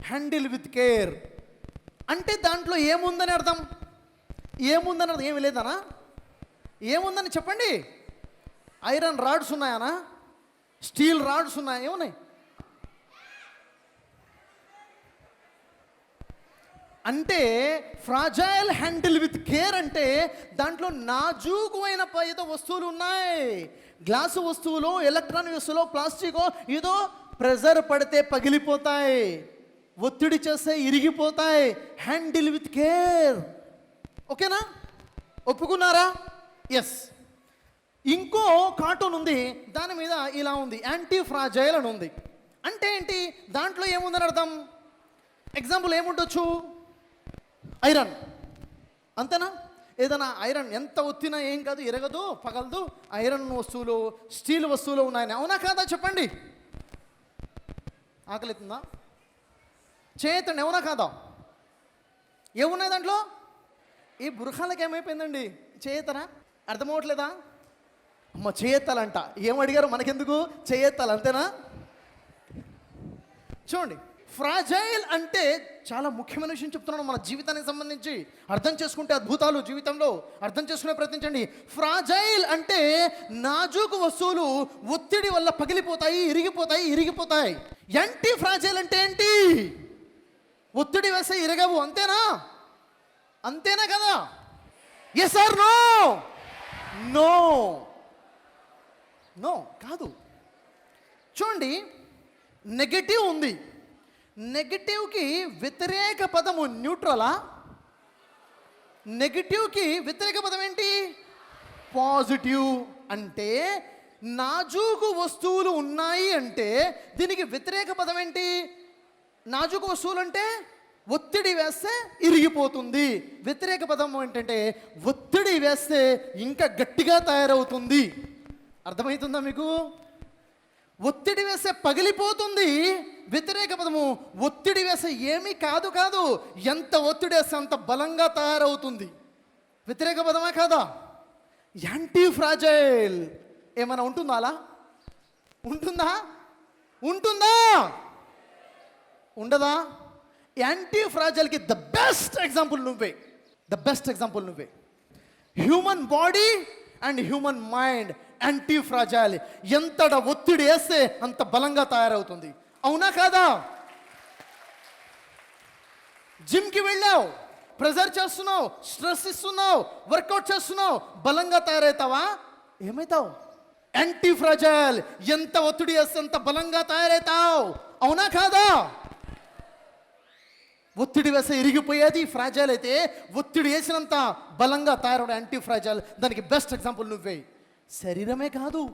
Handle with care అంటే దాంట్లో ఏముందని అర్థం? ఏముందని అర్థం? ఏమి లేదనా? ఏముందని చెప్పండి? ఐరన్ రాడ్స్ ఉన్నాయనా? స్టీల్ రాడ్స్ ఉన్నాయా? ఏమున్నాయి? అంటే ఫ్రాజైల్ హ్యాండిల్ విత్ కేర్ అంటే దాంట్లో నాజూకుమైన ప- ఏదో వస్తువులు ఉన్నాయి. గ్లాసు వస్తువులు ఎలక్ట్రానిక్ వస్తువులు ప్లాస్టిక్ ఏదో ప్రెజర్ పడితే పగిలిపోతాయి. ఒత్తిడి చేస్తే ఇరిగిపోతాయి. Handle with care. ఓకేనా? ఒప్పుకున్నారా? ఎస్ ఇంకో కార్టూన్ ఉంది దాని మీద ఇలా ఉంది యాంటీ ఫ్రాజైల్ అని ఉంది. అంటే ఏంటి? దాంట్లో ఏముందని అర్థం? ఎగ్జాంపుల్ ఏముండొచ్చు? ఐరన్ అంతేనా? ఏదైనా ఐరన్ ఎంత ఒత్తినా ఏం కాదు ఎరగదు పగలదు. ఐరన్ వస్తువులు స్టీల్ వస్తువులు ఉన్నాయని. అవునా కాదా? చెప్పండి. ఆకలితుందా? చేయతండి అవునా కాదా? ఏమున్నాయి దాంట్లో? ఈ బురఖాలకు ఏమైపోయిందండి? చేయతరా అర్థమవట్లేదా? అమ్మ చేయెత్తాలంట ఏమడిగారు? మనకెందుకు? చేయెత్తాలి అంతేనా? చూడండి ఫ్రాజైల్ అంటే చాలా ముఖ్యమైన విషయం చెప్తున్నాను మన జీవితానికి సంబంధించి. అర్థం చేసుకుంటే అద్భుతాలు జీవితంలో. అర్థం చేసుకునే ప్రయత్నించండి. ఫ్రాజైల్ అంటే నాజూకు వస్తువులు ఒత్తిడి వల్ల పగిలిపోతాయి ఇరిగిపోతాయి ఇరిగిపోతాయి. ఎంటి ఫ్రాజైల్ అంటే ఏంటి? ఒత్తిడి వేస్తే ఇరగవు అంతేనా? అంతేనా కదా? Yes or no no no కాదు. చూడండి నెగటివ్ ఉంది. నెగటివ్కి వ్యతిరేక పదము న్యూట్రలా నెగటివ్కి వ్యతిరేక పదం ఏంటి? పాజిటివ్ అంటే నాజూకు వస్తువులు ఉన్నాయి అంటే దీనికి వ్యతిరేక పదం ఏంటి? నాజూకు వస్తువులు అంటే ఒత్తిడి వేస్తే ఇరిగిపోతుంది. వ్యతిరేక పదం ఏంటంటే ఒత్తిడి వేస్తే ఇంకా గట్టిగా తయారవుతుంది. అర్థమవుతుందా మీకు? ఒత్తిడి వేస్తే పగిలిపోతుంది. వ్యతిరేక పదము ఒత్తిడి వేస్తే ఏమీ కాదు కాదు ఎంత ఒత్తిడి వేస్తే అంత బలంగా తయారవుతుంది. వ్యతిరేక పదమే కాదా? Anti fragile. ఏమైనా ఉంటుందా అలా? ఉంటుందా? ఉంటుందా? ఉండదా? యాంటీ ఫ్రాజైల్కి ద బెస్ట్ ఎగ్జాంపుల్ నువ్వే. ద బెస్ట్ ఎగ్జాంపుల్ నువ్వే. Human body and human mind anti fragile ఎంతట ఒత్తిడి వేస్తే అంత బలంగా తయారవుతుంది. అవునా కాదా? జిమ్కి వెళ్ళావు ప్రెజర్ చేస్తున్నావు స్ట్రెస్ ఇస్తున్నావు వర్కౌట్ చేస్తున్నావు బలంగా తయారవుతావా? ఏమవుతావు యాంటీ ఫ్రాజైల్ ఎంత ఒత్తిడి వేస్తే అంత బలంగా తయారవుతావు? అవునా కాదా? ఒత్తిడి వేస్తే ఇరిగిపోయేది ఫ్రాజైల్ అయితే ఒత్తిడి వేసినంత బలంగా తయారవడం యాంటీ ఫ్రాజైల్ దానికి బెస్ట్ ఎగ్జాంపుల్ నువ్వే. శరీరమే కాదు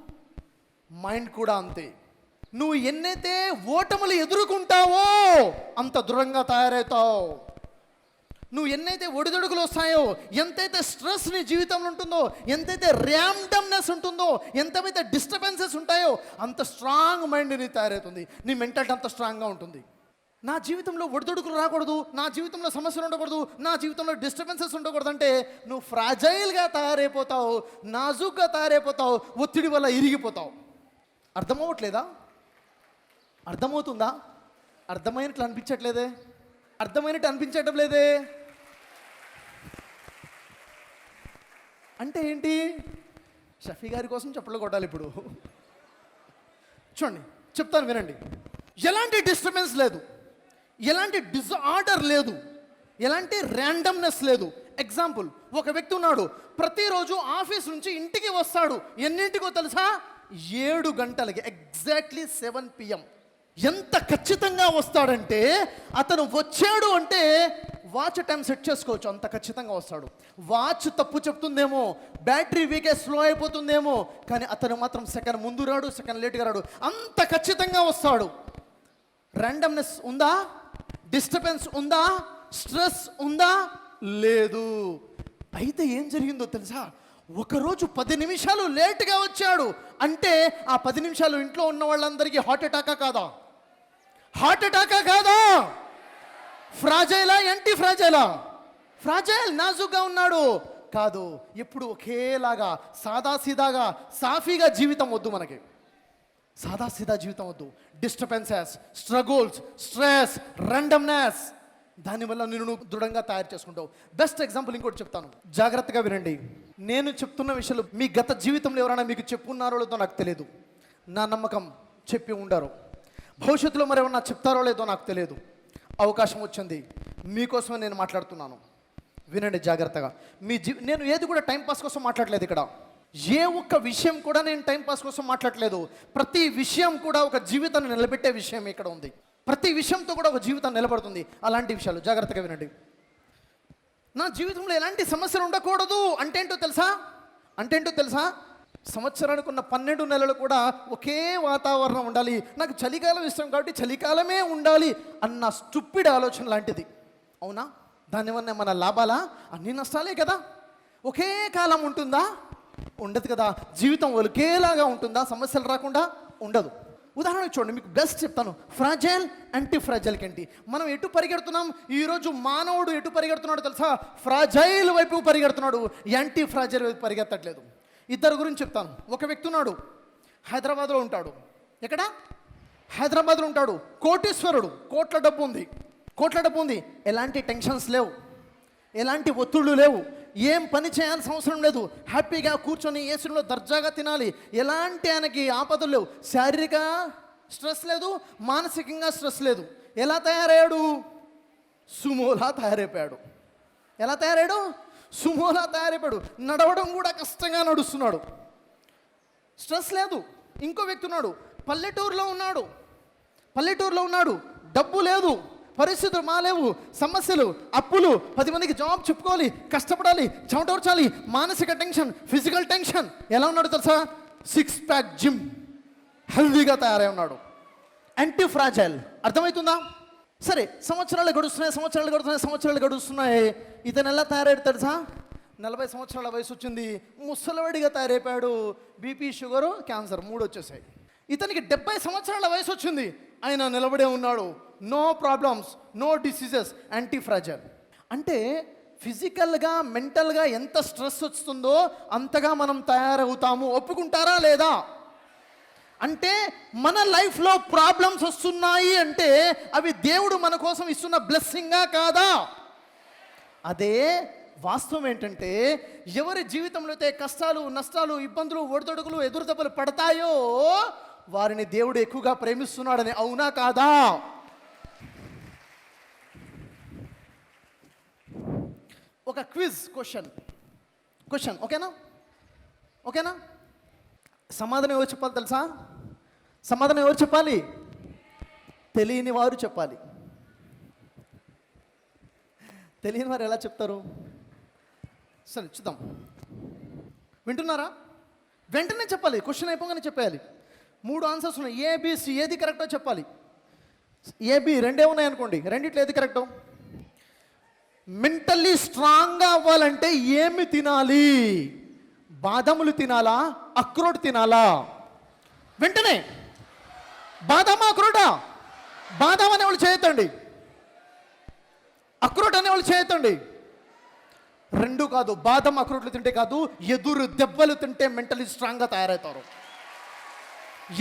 మైండ్ కూడా అంతే. నువ్వు ఎన్నైతే ఓటములు ఎదుర్కొంటావో అంత దృఢంగా తయారవుతావు. నువ్వు ఎన్నైతే ఒడిదొడుకులు వస్తాయో ఎంతైతే స్ట్రెస్ నీ జీవితంలో ఉంటుందో ఎంతైతే ర్యాండమ్నెస్ ఉంటుందో ఎంతైతే డిస్టర్బెన్సెస్ ఉంటాయో అంత స్ట్రాంగ్ మైండ్ నీ తయారవుతుంది. నీ మెంటాలిటీ అంత స్ట్రాంగ్గా ఉంటుంది. నా జీవితంలో ఒడిదొడుకులు రాకూడదు నా జీవితంలో సమస్యలు ఉండకూడదు నా జీవితంలో డిస్టర్బెన్సెస్ ఉండకూడదు అంటే నువ్వు ఫ్రాజైల్గా తయారైపోతావు నాజుగ్గా తయారైపోతావు ఒత్తిడి వల్ల ఇరిగిపోతావు. అర్థమవ్వట్లేదా? అర్థమవుతుందా? అర్థమైనట్లు అనిపించట్లేదే? అర్థమైనట్టు అనిపించటం లేదే? అంటే ఏంటి? షఫీ గారి కోసం చెప్పలు కొట్టాలి ఇప్పుడు. చూడండి చెప్తాను వినండి. ఎలాంటి డిస్టర్బెన్స్ లేదు. ఎలాంటి డిజార్డర్ లేదు. ఎలాంటి ర్యాండమ్నెస్ లేదు. ఎగ్జాంపుల్ ఒక వ్యక్తి ఉన్నాడు. ప్రతిరోజు ఆఫీస్ నుంచి ఇంటికి వస్తాడు. ఎన్నింటికో తెలుసా? ఏడు గంటలకి ఎగ్జాక్ట్లీ సెవెన్ పిఎం ఎంత ఖచ్చితంగా వస్తాడంటే అతను వచ్చాడు అంటే వాచ్ టైం సెట్ చేసుకోవచ్చు. అంత ఖచ్చితంగా వస్తాడు. వాచ్ తప్పు చెప్తుందేమో బ్యాటరీ వీకే స్లో అయిపోతుందేమో కానీ అతను మాత్రం సెకండ్ ముందు రాడు సెకండ్ లేట్గా రాడు. అంత ఖచ్చితంగా వస్తాడు. ర్యాండమ్నెస్ ఉందా? డిస్టర్బెన్స్ ఉందా? స్ట్రెస్ ఉందా? లేదు. అయితే ఏం జరిగిందో తెలుసా? ఒకరోజు పది నిమిషాలు లేట్గా వచ్చాడు. అంటే ఆ పది నిమిషాలు ఇంట్లో ఉన్న వాళ్ళందరికీ హార్ట్ అటాకా కాదా? హార్ట్ అటాకా కాదా? ఫ్రాజైలా? ఎంటీ ఫ్రాజైలా? ఫ్రాజైల్ నాజుగ్గా ఉన్నాడు. కాదు ఎప్పుడు ఒకేలాగా సాదాసీదాగా సాఫీగా జీవితం వద్దు మనకి. సాదాసీదా జీవితం వద్దు డిస్టర్బెన్సెస్ స్ట్రగుల్స్ స్ట్రెస్ రెండమ్నెస్ దానివల్ల నేను నువ్వు దృఢంగా తయారు చేసుకుంటావు. బెస్ట్ ఎగ్జాంపుల్ ఇంకోటి చెప్తాను. జాగ్రత్తగా వినండి. నేను చెప్తున్న విషయాలు మీ గత జీవితంలో ఎవరైనా మీకు చెప్పున్నారో లేదో నాకు తెలియదు నా నమ్మకం చెప్పి ఉండరు. భవిష్యత్తులో మరేమన్నా చెప్తారో లేదో నాకు తెలియదు అవకాశం వచ్చింది. మీకోసమే నేను మాట్లాడుతున్నాను. వినండి జాగ్రత్తగా. మీ జీ నేను ఏది కూడా టైం పాస్ కోసం మాట్లాడలేదు ఇక్కడ. ఏ ఒక్క విషయం కూడా నేను టైం పాస్ కోసం మాట్లాడలేదు. ప్రతి విషయం కూడా ఒక జీవితాన్ని నిలబెట్టే విషయం ఇక్కడ ఉంది. ప్రతి విషయంతో కూడా ఒక జీవితం నిలబడుతుంది. అలాంటి విషయాలు జాగ్రత్తగా వినండి. నా జీవితంలో ఎలాంటి సమస్యలు ఉండకూడదు. అంటేంటో తెలుసా? అంటేంటో తెలుసా? సంవత్సరానికి ఉన్న పన్నెండు నెలలు కూడా ఒకే వాతావరణం ఉండాలి. నాకు చలికాలం ఇష్టం కాబట్టి చలికాలమే ఉండాలి అన్న స్టుప్పిడ్ ఆలోచన లాంటిది. అవునా? దానివల్ల మన లాభాలా? అన్ని నష్టాలే కదా. ఒకే కాలం ఉంటుందా? ఉండదు కదా? జీవితం ఒలికేలాగా ఉంటుందా? సమస్యలు రాకుండా ఉండదు. ఉదాహరణకు చూడండి మీకు బెస్ట్ చెప్తాను. ఫ్రాజైల్ యాంటీ ఫ్రాజైల్ కంటి మనం ఎటు పరిగెడుతున్నాం? ఈరోజు మానవుడు ఎటు పరిగెడుతున్నాడు తెలుసా? ఫ్రాజైల్ వైపు పరిగెడుతున్నాడు. యాంటీ ఫ్రాజైల్ వైపు పరిగెత్తట్లేదు. ఇద్దరు గురించి చెప్తాను. ఒక వ్యక్తి ఉన్నాడు. హైదరాబాద్లో ఉంటాడు. ఎక్కడ? హైదరాబాద్లో ఉంటాడు. కోటీశ్వరుడు. కోట్ల డబ్బు ఉంది. కోట్ల డబ్బు ఉంది. ఎలాంటి టెన్షన్స్ లేవు. ఎలాంటి ఒత్తిళ్ళు లేవు. ఏం పని చేయాల్సిన అవసరం లేదు. హ్యాపీగా కూర్చొని ఏసీలో దర్జాగా తినాలి. ఎలాంటి ఆయనకి ఆపదలు లేవు. శారీరక స్ట్రెస్ లేదు మానసికంగా స్ట్రెస్ లేదు. ఎలా తయారయ్యాడు? సుమోలా తయారైపోయాడు. ఎలా తయారయ్యాడు? సుమోలా తయారైపోయాడు. నడవడం కూడా కష్టంగా నడుస్తున్నాడు. స్ట్రెస్ లేదు. ఇంకో వ్యక్తి ఉన్నాడు. పల్లెటూరులో ఉన్నాడు. పల్లెటూరులో ఉన్నాడు. డబ్బు లేదు. పరిస్థితులు మాలేవు సమస్యలు అప్పులు. పది మందికి జాబ్ చెప్పుకోవాలి కష్టపడాలి చెమటోర్చాలి మానసిక టెన్షన్ ఫిజికల్ టెన్షన్. ఎలా ఉన్నాడు తెలుసా? సిక్స్ ప్యాక్ జిమ్ హెల్దీగా తయారై ఉన్నాడు. యాంటీ ఫ్రాజైల్ అర్థమవుతుందా? సరే సంవత్సరాలు గడుస్తున్నాయి సంవత్సరాలు గడుస్తున్నాయి సంవత్సరాలు గడుస్తున్నాయి. ఇతను ఎలా తయారయ్యాడు తెలుసా? నలభై సంవత్సరాల వయసు వచ్చింది. ముసలివాడిగా తయారైపోయాడు. బీపీ షుగరు క్యాన్సర్ మూడు వచ్చేసాయి. ఇతనికి డెబ్బై సంవత్సరాల వయసు వచ్చింది. ఆయన నిలబడే ఉన్నాడు. No problems no diseases anti fragile అంటే ఫిజికల్గా మెంటల్గా ఎంత స్ట్రెస్ వస్తుందో అంతగా మనం తయారవుతాము. ఒప్పుకుంటారా లేదా? అంటే మన లైఫ్లో ప్రాబ్లమ్స్ వస్తున్నాయి అంటే అవి దేవుడు మన కోసం ఇస్తున్న బ్లెస్సింగా కాదా? అదే వాస్తవం ఏంటంటే ఎవరి జీవితంలో అయితే కష్టాలు నష్టాలు ఇబ్బందులు ఒడిదొడుకులు ఎదురుదెబ్బలు పడతాయో వారిని దేవుడు ఎక్కువగా ప్రేమిస్తున్నాడని అవునా కాదా? ఒక క్విజ్ క్వశ్చన్. క్వశ్చన్ ఓకేనా? ఓకేనా? సమాధానం ఎవరు చెప్పాలి తెలుసా? సమాధానం ఎవరు చెప్పాలి? తెలియని వారు చెప్పాలి. తెలియని వారు ఎలా చెప్తారు? సరే చూద్దాం. వింటున్నారా? వెంటనే చెప్పాలి క్వశ్చన్ అయిపోగానే చెప్పేయాలి. మూడు ఆన్సర్స్ ఉన్నాయి. ఏబిసి ఏది కరెక్టో చెప్పాలి. ఏబి రెండే ఉన్నాయి అనుకోండి రెండిట్లో ఏది కరెక్టో? మెంటల్లీ స్ట్రాంగ్గా అవ్వాలంటే ఏమి తినాలి? బాదములు తినాలా? అక్రోట్ తినాలా? వెంటనే. బాదామా అక్రోటా? బాదాం అనేవాళ్ళు చేయొద్దండి. అక్రోట్ అనేవాళ్ళు చేయొద్దండి. రెండు కాదు బాదం అక్రోట్లు తింటే కాదు ఎదురు దెబ్బలు తింటే మెంటలీ స్ట్రాంగ్గా తయారవుతారు.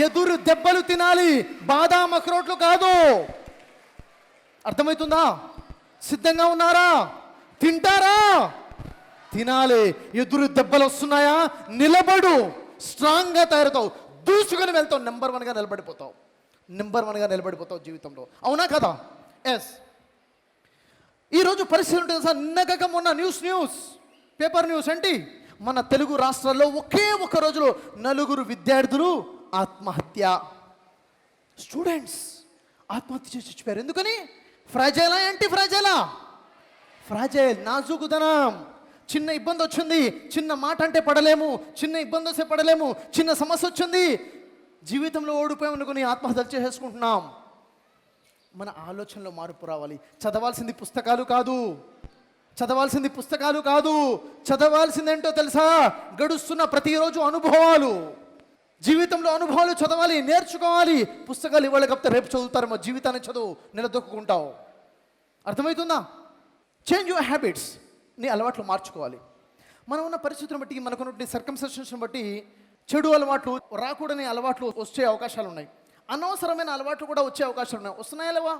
ఎదురు దెబ్బలు తినాలి బాదాం అక్రోట్లు కాదు. అర్థమవుతుందా? సిద్ధంగా ఉన్నారా? తింటారా? తినాలి. ఎదురు దెబ్బలు వస్తున్నాయా? నిలబడు. స్ట్రాంగ్గా తయారవుతావు. దూసుకొని వెళ్తావు. నెంబర్ వన్గా నిలబడిపోతావు. నెంబర్ వన్గా నిలబడిపోతావు జీవితంలో. అవునా కదా? ఎస్ ఈరోజు పరిస్థితి ఉంటుంది సార్. నిన్నగక మొన్న న్యూస్ న్యూస్. పేపర్ న్యూస్ ఏంటి? మన తెలుగు రాష్ట్రాల్లో ఒకే ఒక రోజులో నలుగురు విద్యార్థులు ఆత్మహత్య. స్టూడెంట్స్ ఆత్మహత్య చేసి చచ్చిపోయారు. ఎందుకని? ఫ్రజల ఏంటి ఫ్రజల ఫ్రాజైల్ నాజుకుదనం. చిన్న ఇబ్బంది వచ్చింది చిన్న మాట అంటే పడలేము చిన్న ఇబ్బంది వస్తే పడలేము చిన్న సమస్య వచ్చింది. జీవితంలో ఓడిపోయామనుకుని ఆత్మహత్యలు చేసేసుకుంటున్నాం. మన ఆలోచనలో మార్పు రావాలి. చదవాల్సింది పుస్తకాలు కాదు. చదవాల్సింది పుస్తకాలు కాదు. చదవాల్సిందేంటో తెలుసా? గడుస్తున్న ప్రతిరోజు అనుభవాలు. జీవితంలో అనుభవాలు చదవాలి నేర్చుకోవాలి. పుస్తకాలు ఇవాళ కాకపోతే రేపు చదువుతారేమో జీవితాన్ని చదువు నిలదొక్కుంటావు అర్థమవుతుందా? చేంజ్ యువర్ హ్యాబిట్స్ నీ అలవాట్లు మార్చుకోవాలి. మనం ఉన్న పరిస్థితులను బట్టి మనకున్నటువంటి సర్కంసెషన్స్ని బట్టి చెడు అలవాట్లు రాకూడని అలవాట్లు వచ్చే అవకాశాలు ఉన్నాయి. అనవసరమైన అలవాట్లు కూడా వచ్చే అవకాశాలు ఉన్నాయి. వస్తున్నాయా లేవా?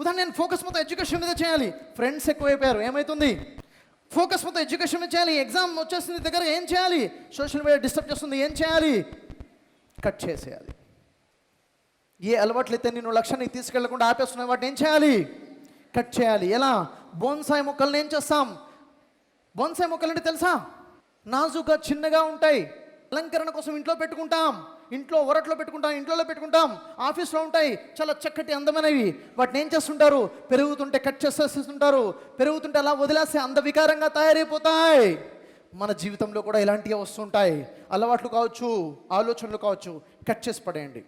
ఉదాహరణ నేను ఫోకస్ మొత్తం ఎడ్యుకేషన్ మీద చేయాలి. ఫ్రెండ్స్ ఎక్కువైపోయారు. ఏమవుతుంది ఫోకస్ మొత్తం ఎడ్యుకేషన్ మీద చేయాలి. ఎగ్జామ్ వచ్చేసింది దగ్గర ఏం చేయాలి? సోషల్ మీడియా డిస్టర్బ్ చేస్తుంది ఏం చేయాలి? కట్ చేసేయాలి. ఏ అలవాట్లయితే నేను లక్ష్యాన్ని తీసుకెళ్ళకుండా ఆపేస్తున్నాయి వాటిని ఏం చేయాలి? కట్ చేయాలి. ఎలా? బోన్సాయి మొక్కల్ని ఏం చేస్తాం? బోన్సాయి మొక్కలు అంటే తెలుసా? నాజుగా చిన్నగా ఉంటాయి. అలంకరణ కోసం ఇంట్లో పెట్టుకుంటాం. ఇంట్లో ఒరట్లో పెట్టుకుంటాం ఇంట్లో పెట్టుకుంటాం ఆఫీస్లో ఉంటాయి చాలా చక్కటి అందమైనవి. వాటిని ఏం చేస్తుంటారు? పెరుగుతుంటే కట్ చేసేస్తుంటారు. పెరుగుతుంటే అలా వదిలేస్తే అందవికారంగా తయారైపోతాయి. మన జీవితంలో కూడా ఇలాంటివి వస్తుంటాయి. అలవాట్లు కావచ్చు ఆలోచనలు కావచ్చు కట్ చేసి పడేయండి.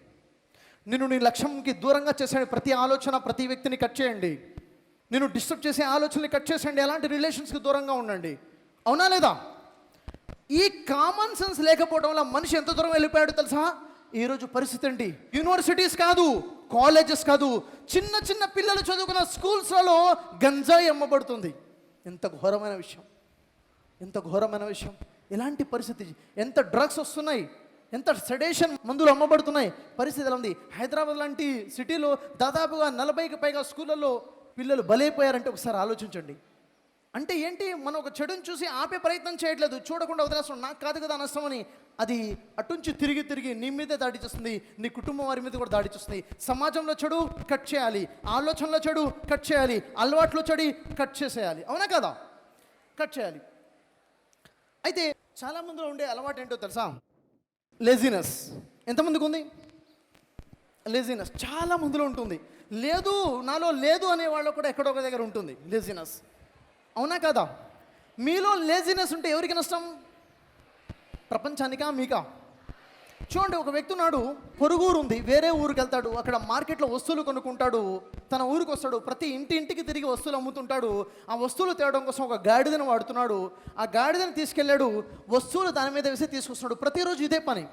నిన్ను నీ లక్ష్యంకి దూరంగా చేసే ప్రతి ఆలోచన ప్రతి వ్యక్తిని కట్ చేయండి. నేను డిస్టర్బ్ చేసే ఆలోచనని కట్ చేసేయండి. ఎలాంటి రిలేషన్స్కి దూరంగా ఉండండి. అవునా లేదా? ఈ కామన్ సెన్స్ లేకపోవడం వల్ల మనిషి ఎంత దూరం వెళ్ళిపోయాడు తెలుసా? ఈరోజు పరిస్థితి ఏంటి? యూనివర్సిటీస్ కాదు కాలేజెస్ కాదు చిన్న చిన్న పిల్లలు చదువుకున్న స్కూల్స్లలో గంజాయి అమ్మబడుతుంది. ఎంత ఘోరమైన విషయం. ఎంత ఘోరమైన విషయం. ఇలాంటి పరిస్థితి ఎంత డ్రగ్స్ వస్తున్నాయి ఎంత సెడేషన్ మందులు అమ్మబడుతున్నాయి పరిస్థితి ఎలా ఉంది? హైదరాబాద్ లాంటి సిటీలో దాదాపుగా నలభైకి పైగా స్కూళ్ళల్లో పిల్లలు బలైపోయారంటే ఒకసారి ఆలోచించండి. అంటే ఏంటి? మనం ఒక చెడుని చూసి ఆపే ప్రయత్నం చేయట్లేదు. చూడకుండా వదిలేస్తాం నాకు కాదు కదా నష్టం అని అది అటుంచి తిరిగి తిరిగి నీ మీదే దాడి చేస్తుంది. నీ కుటుంబం వారి మీద కూడా దాడి చేస్తుంది. సమాజంలో చెడు కట్ చేయాలి. ఆలోచనలో చెడు కట్ చేయాలి. అలవాట్లో చెడి కట్ చేసేయాలి. అవునా కదా? కట్ చేయాలి. అయితే చాలామందిలో ఉండే అలవాటు ఏంటో తెలుసా? లేజినెస్ ఎంతమందికి ఉంది? లేజినెస్ చాలా మందిలో ఉంటుంది. లేదు నాలో లేదు అనే వాళ్ళు కూడా ఎక్కడో ఒక దగ్గర ఉంటుంది. లేజినెస్ అవునా కదా? మీలో లేజినెస్ ఉంటే ఎవరికి నష్టం? ప్రపంచానికా మీకా? చూడండి ఒక వ్యక్తి ఉన్నాడు పొరుగు ఊరు ఉంది వేరే ఊరికి వెళ్తాడు అక్కడ మార్కెట్లో వస్తువులు కొనుక్కుంటాడు తన ఊరికి వస్తాడు ప్రతి ఇంటి ఇంటికి తిరిగి వస్తువులు అమ్ముతుంటాడు ఆ వస్తువులు తేవడం కోసం ఒక గాడిదను వాడుతున్నాడు ఆ గాడిదను తీసుకెళ్ళాడు వస్తువులు దాని మీద వేసి తీసుకొస్తున్నాడు ప్రతిరోజు ఇదే పని.